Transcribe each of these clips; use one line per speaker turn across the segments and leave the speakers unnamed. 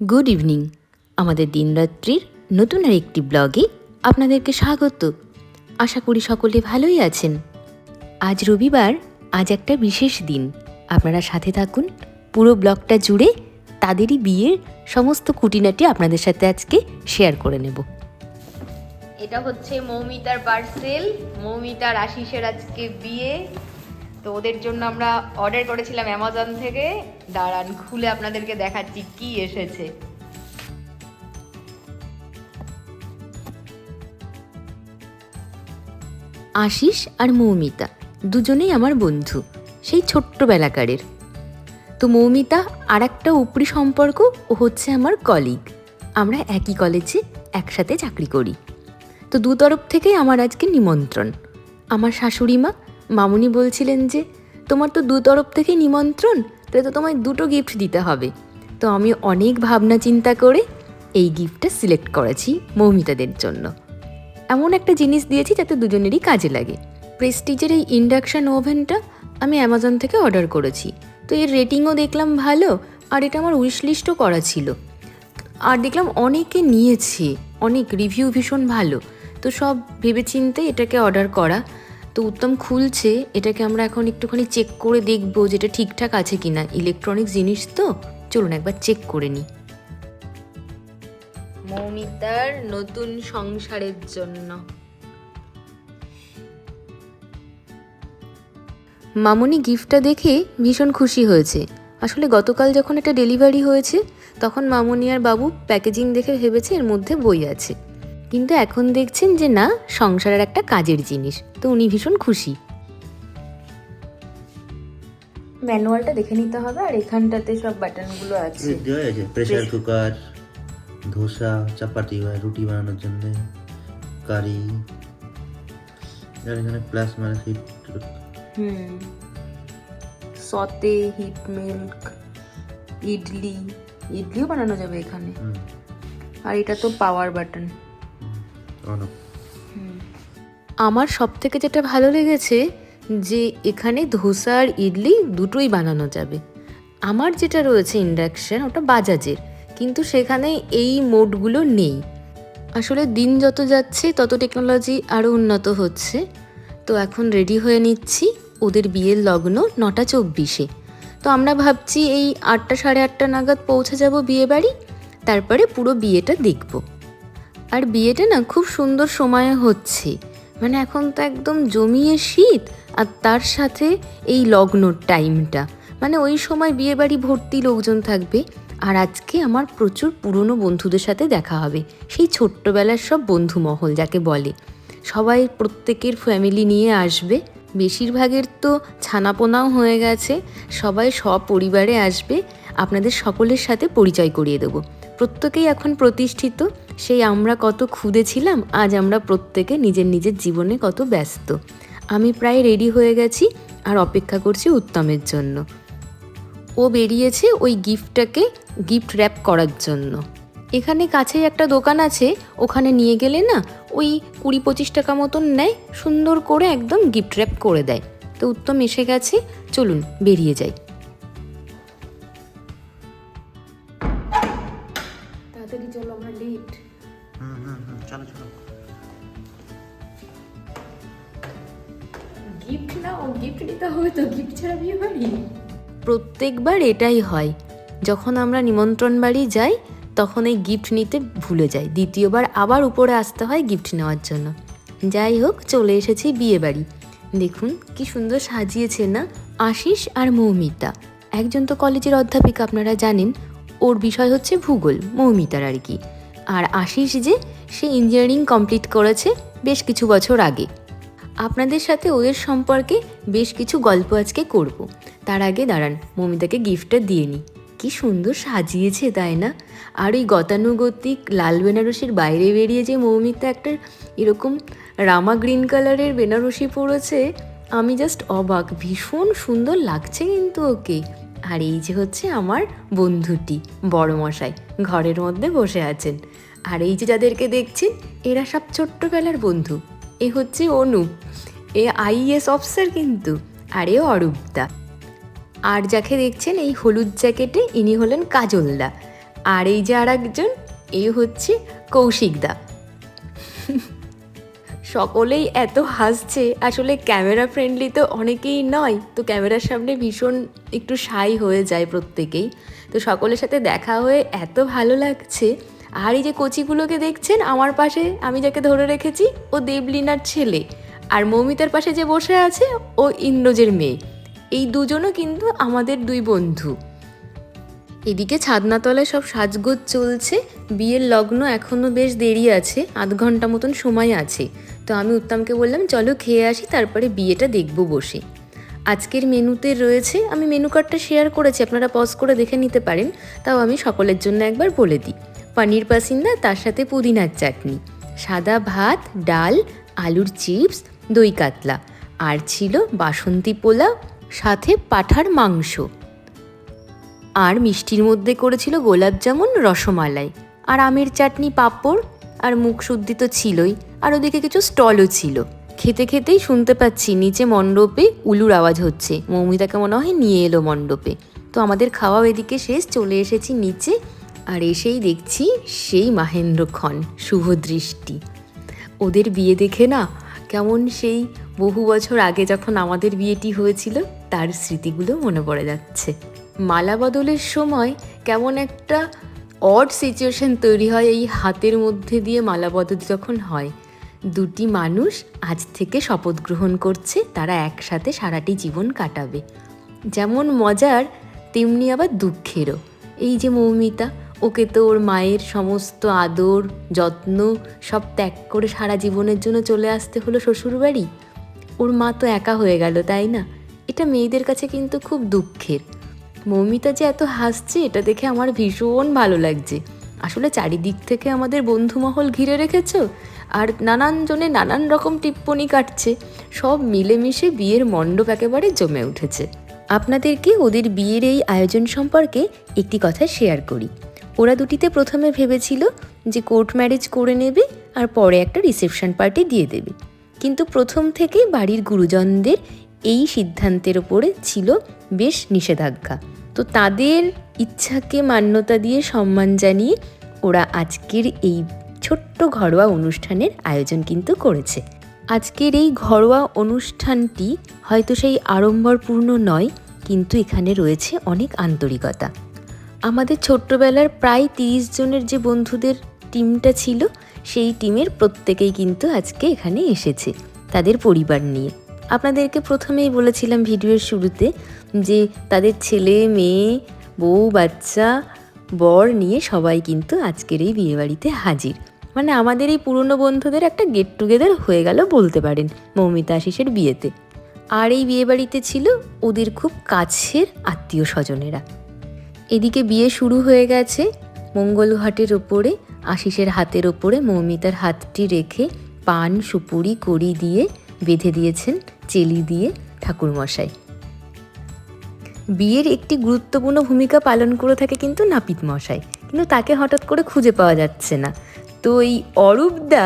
Good evening আমাদের দিনরাত্রির নতুন আর একটি ব্লগে আপনাদেরকে স্বাগত। আশা করি সকলে ভালোই আছেন। আজ রবিবার, আজ একটা বিশেষ দিন। আপনারা সাথে থাকুন। পুরো ব্লগটা জুড়ে তাদেরই বিয়ের সমস্ত খুঁটিনাটি আপনাদের সাথে আজকে শেয়ার করে নেব। এটা হচ্ছে মৌমিতার পার্সেল মৌমিতার আশিসের আজকে বিয়ে। তো ওদের জন্য আমরা অর্ডার করেছিলাম অ্যামাজন থেকে। দাঁড়ান, খুলে আপনাদেরকে দেখাচ্ছি কি এসেছে। আশিস আর মৌমিতা দুজনেই আমার বন্ধু, সেই ছোট্টবেলাকারের। তো মৌমিতা আর একটা উপরি সম্পর্ক ও হচ্ছে আমার কলিগ আমরা একই কলেজে একসাথে চাকরি করি। তো দু তরফ থেকেই আমার আজকে নিমন্ত্রণ। আমার শাশুড়ি মা মামুনি বলছিলেন যে, তোমার তো দু তরফ থেকেই নিমন্ত্রণ, তাহলে তো তোমায় দুটো গিফট দিতে হবে। তো আমি অনেক ভাবনা চিন্তা করে এই গিফটটা সিলেক্ট করেছি মৌমিতাদের জন্য। এমন একটা জিনিস দিয়েছি যাতে দুজনেরই কাজে লাগে। প্রেস্টিজের এই ইন্ডাকশান ওভেনটা আমি অ্যামাজন থেকে অর্ডার করেছি। তো এর রেটিংও দেখলাম ভালো, আর এটা আমার উইশ লিস্টও করা ছিল। আর দেখলাম অনেকে নিয়েছে, অনেক রিভিউ ভীষণ ভালো। তো সব ভেবেচিন্তে এটাকে অর্ডার করা। তো উত্তম খুলছে, এটাকে আমরা এখন একটুখানি চেক করে দেখব যেটা ঠিকঠাক আছে কিনা। ইলেকট্রনিক জিনিস তো, চলুন একবার চেক করে নিই। মৌমিতার নতুন সংসারের জন্য। মামুনি গিফটটা দেখে ভীষণ খুশি হয়েছে। আসলে গতকাল যখন এটা ডেলিভারি হয়েছে, তখন মামনি আর বাবু প্যাকেজিং দেখে ভেবেছে এর মধ্যে বই আছে। কিন্তু এখন দেখছেন যে না সংসারের একটা কাজের জিনিস। তো উনি ভীষণ খুশি। ম্যানুয়ালটা দেখে নিতে হবে আর এখানটাতে সব বাটনগুলো আছে।
দেওয়া আছে প্রেসার কুকার ধোসা চাপাতি বা রুটি বানানোর জন্য কারি আর এখানে প্লাস মাইনাস হিট
হুম। সতে হিট মিল্ক ইডলি ইডলিও বানানো যাবে এখানে। আর এটা তো পাওয়ার বাটন আমার সব থেকে যেটা ভালো লেগেছে যে এখানে ধোসা আর ইডলি দুটোই বানানো যাবে। আমার যেটা রয়েছে ইন্ডাকশান ওটা বাজাজের, কিন্তু সেখানে এই মোডগুলো নেই। আসলে দিন যত যাচ্ছে, তত টেকনোলজি আরও উন্নত হচ্ছে। তো এখন রেডি হয়ে নিচ্ছি ওদের বিয়ের লগ্ন নটা চব্বিশে। তো আমরা ভাবছি এই আটটা সাড়ে আটটা নাগাদ পৌঁছে যাব বিয়ে বাড়ি তারপরে পুরো বিয়েটা দেখব। আর বিয়েটা না খুব সুন্দর সময়ে হচ্ছে। মানে এখন তো একদম জমিয়ে শীত, আর তার সাথে এই লগ্নর টাইমটা। মানে ওই সময় বিয়ে বাড়ি ভর্তি লোকজন থাকবে, আর আজকে আমার প্রচুর পুরনো বন্ধুদের সাথে দেখা হবে। সেই ছোট্টবেলার সব বন্ধু মহল যাকে বলে। সবাই প্রত্যেকের ফ্যামিলি নিয়ে আসবে। বেশিরভাগের তো ছানাপোনাও হয়ে গেছে। সবাই সপরিবারে আসবে। আপনাদের সকলের সাথে পরিচয় করিয়ে দেবো। প্রত্যেকেই এখন প্রতিষ্ঠিত। সেই আমরা কত ক্ষুদে ছিলাম আজ আমরা প্রত্যেকে নিজের নিজের জীবনে কত ব্যস্ত। আমি প্রায় রেডি হয়ে গেছি আর অপেক্ষা করছি উত্তমের জন্য। ও বেরিয়েছে ওই গিফটটাকে গিফট র্যাপ করার জন্য। এখানে কাছেই একটা দোকান আছে, ওখানে নিয়ে গেলে না ওই কুড়ি পঁচিশ টাকা মতন নেয়, সুন্দর করে একদম গিফট র্যাপ করে দেয়। তো উত্তম এসে গেছে, চলুন বেরিয়ে যাই। তাড়াতাড়ি চলো আমরা লেট
হুম হুম হুম চলো চলো।
গিফট না ও গিফট দিতে হবে তো গিফট ছাড়া বিয়ে বাড়ি? প্রত্যেকবার এটাই হয়। যখন আমরা নিমন্ত্রণ বাড়ি যাই তখন এই গিফট নিতে ভুলে যাই। দ্বিতীয়বার আবার উপরে আসতে হয় গিফট নেওয়ার জন্য। যাই হোক চলে এসেছি বিয়ে বাড়ি। দেখুন কি সুন্দর সাজিয়েছে না? আশিস আর মৌমিতা। একজন তো কলেজের অধ্যাপিকা আপনারা জানেন। ওর বিষয় হচ্ছে ভূগোল, মৌমিতার আর কি। আর আশিস যে, সে ইঞ্জিনিয়ারিং কমপ্লিট করেছে বেশ কিছু বছর আগে। আপনাদের সাথে ওদের সম্পর্কে বেশ কিছু গল্প আজকে করব। তার আগে দাঁড়ান, মমিতাকে গিফটটা দিয়ে নিই। কি সুন্দর সাজিয়েছে, তাই না? আর ওই গতানুগতিক লাল বেনারসির বাইরে বেরিয়ে যে মৌমিতা একটা এরকম রামা গ্রিন কালারের বেনারসি পরেছে, আমি জাস্ট অবাক, ভীষণ সুন্দর লাগছে কিন্তু ওকে। আর এই যে হচ্ছে আমার বন্ধুটি বড় মশাই ঘরের মধ্যে বসে আছেন। আর এই যে যাদেরকে দেখছেন এরা সব ছোট্টবেলার বন্ধু। এ হচ্ছে অনুপ এ আইএস অফিসার কিন্তু, আর এ অরূপদা। আর যাকে দেখছেন, এই হলুদ জ্যাকেটে ইনি হলেন কাজলদা। আর এই যে আর একজন এই হচ্ছে কৌশিকদা। সকলেই এত হাসছে। আসলে ক্যামেরা ফ্রেন্ডলি তো অনেকেই নয়। তো ক্যামেরার সামনে ভীষণ একটু সাই হয়ে যায় প্রত্যেকেই। তো সকলের সাথে দেখা হয়ে এত ভালো লাগছে। আর এই যে কচিগুলোকে দেখছেন, আমার পাশে আমি যাকে ধরে রেখেছি, ও দেবলিনার ছেলে। আর মৌমিতার পাশে যে বসে আছে, ও ইন্দ্রজের মেয়ে। এই দুজনও কিন্তু আমাদের দুই বন্ধু। এদিকে ছাদনাতলায় সব সাজগোজ চলছে। বিয়ের লগ্ন এখনও বেশ দেরি আছে। আধ ঘণ্টা মতন সময় আছে। তো আমি উত্তমকে বললাম, চলো খেয়ে আসি, তারপরে বিয়েটা দেখব বসে। আজকের মেনুতে রয়েছে, আমি মেনু কার্ডটা শেয়ার করেছি, আপনারা পজ করে দেখে নিতে পারেন। তাও আমি সকলের জন্য একবার বলে দিই। পনির পাসিন্দা, তার সাথে পুদিনার চাটনি। সাদা ভাত, ডাল, আলুর চিপস, দই কাতলা। আর ছিল বাসন্তী পোলাও, সাথে পাঠার মাংস। আর মিষ্টির মধ্যে করেছিল গোলাপ জামুন রসমালাই। আর আমের চাটনি পাঁপড়, আর মুখ শুদ্ধি তো ছিলই। আর ওদিকে কিছু স্টলও ছিল। খেতে খেতেই শুনতে পাচ্ছি নিচে মণ্ডপে উলুর আওয়াজ হচ্ছে। মৌমিতাকে মনে হয় নিয়ে এলো মণ্ডপে। তো আমাদের খাওয়াও এদিকে শেষ, চলে এসেছি নিচে আর এসেই দেখছি সেই মাহেন্দ্রক্ষণ, শুভ দৃষ্টি। ওদের বিয়ে দেখে না কেমন সেই বহু বছর আগে যখন আমাদের বিয়েটি হয়েছিল, তার স্মৃতিগুলো মনে পড়ে যাচ্ছে। মালা বদলের সময় কেমন একটা অড সিচুয়েশন তৈরি হয় এই হাতের মধ্যে দিয়ে মালা বদল যখন হয়। দুটি মানুষ আজ থেকে শপথ গ্রহণ করছে, তারা একসাথে সারাটি জীবন কাটাবে। যেমন মজার, তেমনি আবার দুঃখেরও। এই যে মৌমিতা, ওকে তো ওর মায়ের সমস্ত আদর, যত্ন, সব ত্যাগ করে সারা জীবনের জন্য চলে আসতে হলো শ্বশুরবাড়ি। ওর মা তো একা হয়ে গেল, তাই না? এটা মেয়েদের কাছে কিন্তু খুব দুঃখের। মৌমিতা যে এত হাসছে, এটা দেখে আমার ভীষণ ভালো লাগছে। আসলে চারিদিক থেকে আমাদের বন্ধুমহল ঘিরে রেখেছো? আর নানান জনে নানান রকম টিপ্পনি কাটছে। সব মিলেমিশে বিয়ের মণ্ডপ একেবারে জমে উঠেছে। আপনাদেরকে ওদের বিয়ের এই আয়োজন সম্পর্কে একটি কথা শেয়ার করি। ওরা দুটিতে প্রথমে ভেবেছিল যে কোর্ট ম্যারেজ করে নেবে আর পরে একটা রিসেপশন পার্টি দিয়ে দেবে। কিন্তু প্রথম থেকেই বাড়ির গুরুজনদের এই সিদ্ধান্তের ওপরে ছিল বেশ নিষেধাজ্ঞা। তো তাদের ইচ্ছাকে মান্যতা দিয়ে সম্মান জানিয়ে ওরা আজকের এই ছোট্ট ঘরোয়া অনুষ্ঠানের আয়োজন কিন্তু করেছে। আজকের এই ঘরোয়া অনুষ্ঠানটি হয়তো সেই আড়ম্বরপূর্ণ নয়, কিন্তু এখানে রয়েছে অনেক আন্তরিকতা। আমাদের ছোট্টবেলার প্রায় তিরিশ জনের যে বন্ধুদের টিমটা ছিল, সেই টিমের প্রত্যেকেই কিন্তু আজকে এখানে এসেছে, তাদের পরিবার নিয়ে। আপনাদেরকে প্রথমেই বলেছিলাম ভিডিওর শুরুতে যে তাদের ছেলে, মেয়ে, বউ, বাচ্চা, বর নিয়ে সবাই কিন্তু আজকের এই বিয়েবাড়িতে হাজির। মানে আমাদের এই পুরনো বন্ধুদের একটা গেট টুগেদার হয়ে গেল বলতে পারেন মৌমিতা আশিসের বিয়েতে। আর এই বিয়েবাড়িতে ছিল ওদের খুব কাছের আত্মীয় স্বজনেরা। এদিকে বিয়ে শুরু হয়ে গেছে মঙ্গলঘাটের ওপরে, আশিসের হাতের ওপরে মৌমিতার হাতটি রেখে পান, সুপুরি, কড়ি দিয়ে বেঁধে দিয়েছেন চেলি দিয়ে ঠাকুরমশাই। বিয়ের একটি গুরুত্বপূর্ণ ভূমিকা পালন করে থাকে কিন্তু নাপিত মশাই। কিন্তু তাকে হঠাৎ করে খুঁজে পাওয়া যাচ্ছে না। তো এই অরূপদা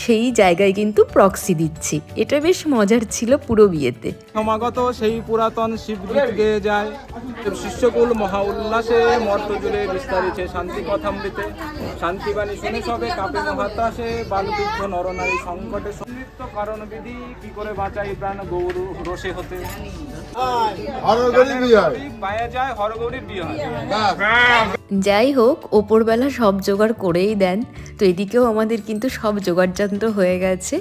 সেই জায়গায় কিন্তু প্রক্সি দিচ্ছে। এটা বেশ মজার ছিল পুরো বিয়েতে।
সমাগত সেই পুরাতন শিবগীত গেয়ে যায়। শিষ্যকুল মহা উল্লাসে মর্ত জুড়ে বিস্তারিছে শান্তি কথামৃতে শান্তিবাণী শুনে সবে কাপে মহাতাসে বালবিদ্ধ নরনারী সংকটে সমৃদ্ধ কারণ বিধি কি করে বাঁচাই প্রাণ গৌরু রসে হতে?
যাই হোক, ওপরবেলা সব জোগাড় করেই দেন। তো এদিকেও আমাদের কিন্তু সব জোগাড়যন্ত্র হয়ে গেছে।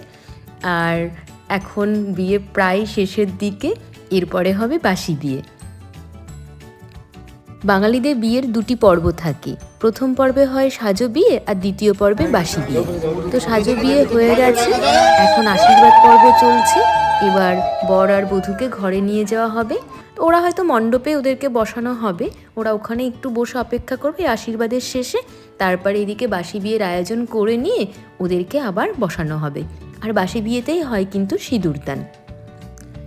আর এখন বিয়ে প্রায় শেষের দিকে, এরপরে হবে বাসি বিয়ে। বাঙালিদের বিয়ের দুটি পর্ব থাকে। প্রথম পর্বে হয় সাজো বিয়ে, আর দ্বিতীয় পর্বে বাসি বিয়ে। তো সাজো বিয়ে হয়ে গেছে। এখন আশীর্বাদ পর্ব চলছে। এবার বর আর বধূকে ঘরে নিয়ে যাওয়া হবে। ওরা হয়তো মণ্ডপে ওদেরকে বসানো হবে। ওরা ওখানে একটু বসে অপেক্ষা করবে আশীর্বাদের শেষে। তারপরে এদিকে বাসি বিয়ের আয়োজন করে নিয়ে ওদেরকে আবার বসানো হবে। আর বাসি বিয়েতেই হয় কিন্তু সিঁদুরদান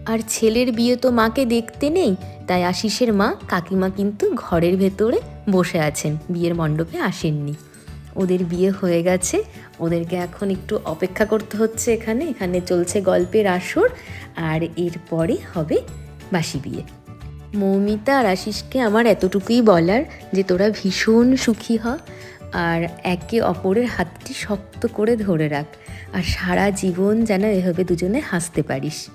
আর ছেলের বিয়ে তো মাকে দেখতে নেই, তাই আশিসের মা কাকিমা কিন্তু ঘরের ভেতরে বসে আছেন। বিয়ের মণ্ডপে আসেননি। ওদের বিয়ে হয়ে গেছে। ওদেরকে এখন একটু অপেক্ষা করতে হচ্ছে এখানে। এখানে চলছে গল্পের আসর, আর এরপরে হবে বাসি বিয়ে। মৌমিতা আর আশিসকে আমার এতটুকুই বলার যে তোরা ভীষণ সুখী হ, আর একে অপরের হাতটি শক্ত করে ধরে রাখ, আর সারা জীবন যেন এভাবে দুজনে হাসতে পারিস।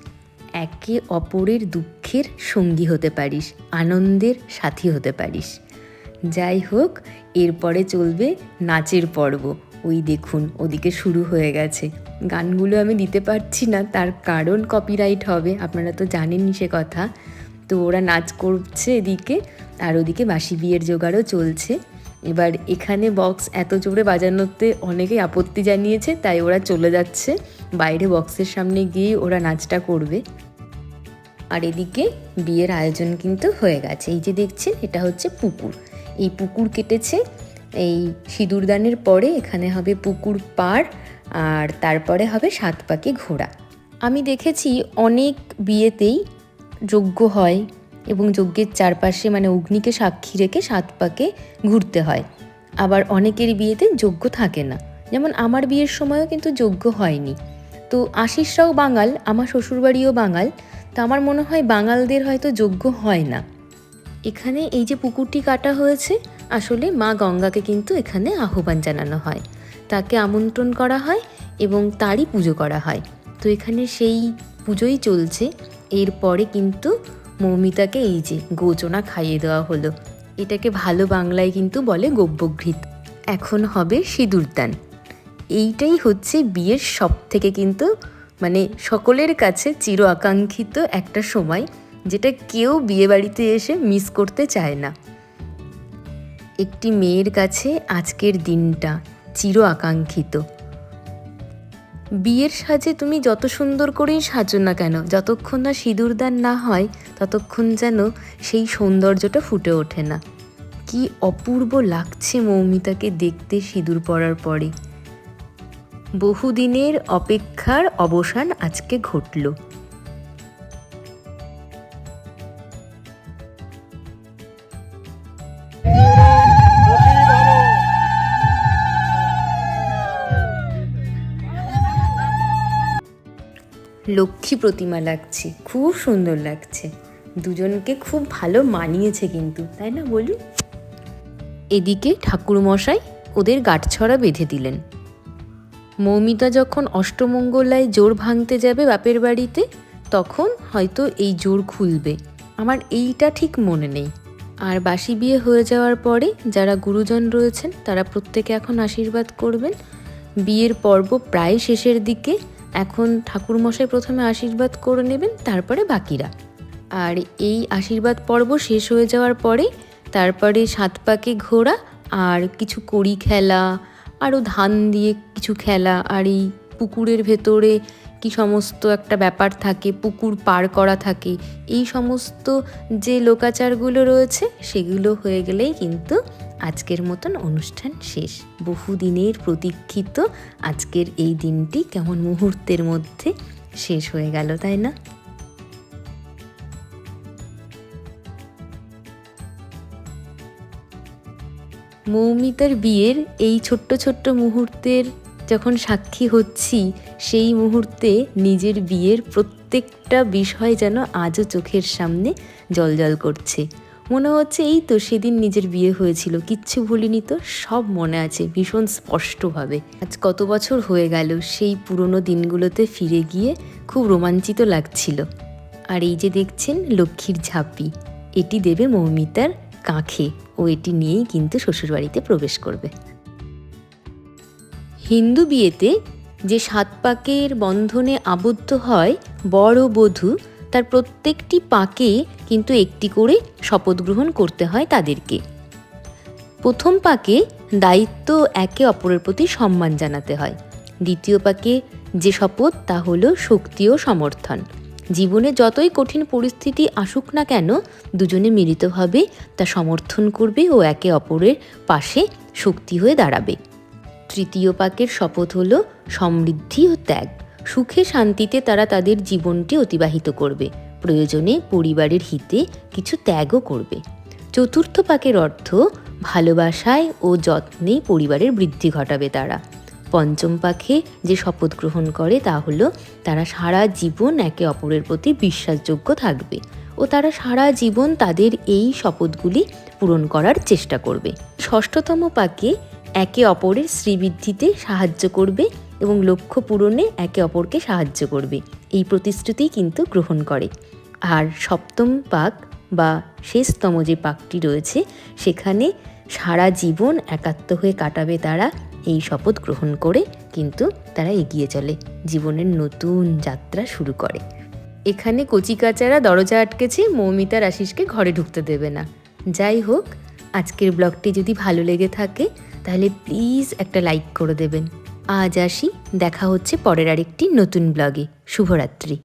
একে অপরের দুঃখের সঙ্গী হতে পারিস, আনন্দের সাথী হতে পারিস। যাই হোক, এরপরে চলবে নাচের পর্ব। ওই দেখুন, ওদিকে শুরু হয়ে গেছে। গানগুলো আমি দিতে পারছি না, তার কারণ কপিরাইট হবে, আপনারা তো জানেনই সে কথা। তো ওরা নাচ করছে এদিকে, আর ওদিকে বাসি বিয়ের জোগাড়ও চলছে। এবার এখানে বক্স এত জোরে বাজানোতে অনেকেই আপত্তি জানিয়েছে, তাই ওরা চলে যাচ্ছে। বাইরে বক্সের সামনে গিয়ে ওরা নাচটা করবে। আর এদিকে বিয়ের আয়োজন কিন্তু হয়ে গেছে। এই যে দেখছেন, এটা হচ্ছে পুকুর। এই পুকুর কেটেছে, এই সিঁদুরদানের পরে এখানে হবে পুকুর পাড়, আর তারপরে হবে সাত পাকে ঘোড়া। আমি দেখেছি অনেক বিয়েতেই যজ্ঞ হয় এবং যজ্ঞের চারপাশে মানে অগ্নিকে সাক্ষী রেখে সাত পাকে ঘুরতে হয়। আবার অনেকের বিয়েতে যজ্ঞ থাকে না। যেমন আমার বিয়ের সময়ও কিন্তু যজ্ঞ হয়নি। তো আশিসরাও বাঙাল, আমার শ্বশুরবাড়িও বাঙাল। তো আমার মনে হয় বাঙালদের হয়তো যোগ্য হয় না। এখানে এই যে পুকুরটি কাটা হয়েছে, আসলে মা গঙ্গাকে কিন্তু এখানে আহ্বান জানানো হয়। তাকে আমন্ত্রণ করা হয় এবং তারই পুজো করা হয়। তো এখানে সেই পুজোই চলছে। এরপরে কিন্তু মৌমিতাকে এই যে গোচনা খাইয়ে দেওয়া হলো। এটাকে ভালো বাংলায় কিন্তু বলে গব্যঘৃত। এখন হবে সিঁদুরদান। এইটাই হচ্ছে বিয়ের সব থেকে কিন্তু মানে সকলের কাছে চির আকাঙ্ক্ষিত একটা সময় যেটা কেউ বিয়ে বাড়িতে এসে মিস করতে চায় না। একটি মেয়ের কাছে আজকের দিনটা চির আকাঙ্ক্ষিত। বিয়ের সাজে তুমি যত সুন্দর করেই সাজো না কেন, যতক্ষণ না সিঁদুরদান না হয়, ততক্ষণ যেন সেই সৌন্দর্যটা ফুটে ওঠে না। কি অপূর্ব লাগছে মৌমিতাকে দেখতে সিঁদুর পরার পরে। বহুদিনের অপেক্ষার অবসান আজকে ঘটল। লক্ষ্মী প্রতিমা লাগছে, খুব সুন্দর লাগছে। দুজনকে খুব ভালো মানিয়েছে কিন্তু, তাই না বলুন এদিকে ঠাকুরমশাই ওদের গাঁটছড়া বেঁধে দিলেন। মৌমিতা যখন অষ্টমঙ্গলায় জোর ভাঙতে যাবে বাপের বাড়িতে, তখন হয়তো এই জোর খুলবে। আমার এইটা ঠিক মনে নেই। আর বাসি বিয়ে হয়ে যাওয়ার পরে যারা গুরুজন রয়েছেন, তারা প্রত্যেকে এখন আশীর্বাদ করবেন। বিয়ের পর্ব প্রায় শেষের দিকে। এখন ঠাকুরমশাই প্রথমে আশীর্বাদ করে নেবেন, তারপরে বাকিরা। আর এই আশীর্বাদ পর্ব শেষ হয়ে যাওয়ার পরে, তারপরে সাত পাকে ঘোরা আর কিছু কড়ি খেলা আরও ধান দিয়ে কিছু খেলা আর এই পুকুরের ভেতরে কি সমস্ত একটা ব্যাপার থাকে, পুকুর পার করা থাকে, এই সমস্ত যে লোকাচারগুলো রয়েছে সেগুলো হয়ে গেলেই কিন্তু আজকের মতন অনুষ্ঠান শেষ। বহুদিনের প্রতীক্ষিত আজকের এই দিনটি কেমন মুহূর্তের মধ্যে শেষ হয়ে গেল, তাই না? মৌমিতার বিয়ের এই ছোট্ট ছোট্ট মুহূর্তের যখন সাক্ষী হচ্ছি, সেই মুহূর্তে নিজের বিয়ের প্রত্যেকটা বিষয় যেন আজও চোখের সামনে জলজল করছে। মনে হচ্ছে এই তো সেদিন নিজের বিয়ে হয়েছিল, কিচ্ছু ভুলিনি তো, সব মনে আছে ভীষণ স্পষ্টভাবে। আজ কত বছর হয়ে গেল, সেই পুরনো দিনগুলোতে ফিরে গিয়ে খুব রোমাঞ্চিত লাগছিল। আর এই যে দেখছেন লক্ষ্মীর ঝাঁপি, এটি দেবে মৌমিতার কাঁখে ও এটি নিয়েই কিন্তু শ্বশুরবাড়িতে প্রবেশ করবে। হিন্দু বিয়েতে যে সাত পাকের বন্ধনে আবদ্ধ হয় বর ও বধূ, তার প্রত্যেকটি পাকে কিন্তু একটি করে শপথ গ্রহণ করতে হয় তাদেরকে। প্রথম পাকে দায়িত্ব একে অপরের প্রতি সম্মান জানাতে হয়। দ্বিতীয় পাকে যে শপথ, তা হলো শক্তি ও সমর্থন। জীবনে যতই কঠিন পরিস্থিতি আসুক না কেন, দুজনে মিলিতভাবে তা সমর্থন করবে ও একে অপরের পাশে শক্তি হয়ে দাঁড়াবে। তৃতীয় পাকের শপথ হল সমৃদ্ধি ও ত্যাগ। সুখে শান্তিতে তারা তাদের জীবনটি অতিবাহিত করবে। প্রয়োজনে পরিবারের হিতে কিছু ত্যাগও করবে। চতুর্থ পাকের অর্থ ভালোবাসায় ও যত্নে পরিবারের বৃদ্ধি ঘটাবে তারা। পঞ্চম পাখে যে শপথ গ্রহণ করে তা হলো তারা সারা জীবন একে অপরের প্রতি বিশ্বাসযোগ্য থাকবে ও তারা সারা জীবন তাদের এই শপথগুলি পূরণ করার চেষ্টা করবে। ষষ্ঠতম পাকে একে অপরের শ্রীবৃদ্ধিতে সাহায্য করবে এবং লক্ষ্য পূরণে একে অপরকে সাহায্য করবে। এই প্রতিশ্রুতি কিন্তু গ্রহণ করে। আর সপ্তম পাক বা শেষতম যে পাকটি রয়েছে, সেখানে সারা জীবন একাত্ম হয়ে কাটাবে তারা এই শপথ গ্রহণ করে কিন্তু তারা এগিয়ে চলে। জীবনের নতুন যাত্রা শুরু করে। এখানে কচিকাচারা দরজা আটকেছে মৌমিতার আশিসকে ঘরে ঢুকতে দেবে না। যাই হোক, আজকের ব্লগটি যদি ভালো লেগে থাকে, তাহলে প্লিজ একটা লাইক করে দেবেন। আজ আসি, দেখা হচ্ছে পরের আরেকটি নতুন ব্লগে। শুভরাত্রি।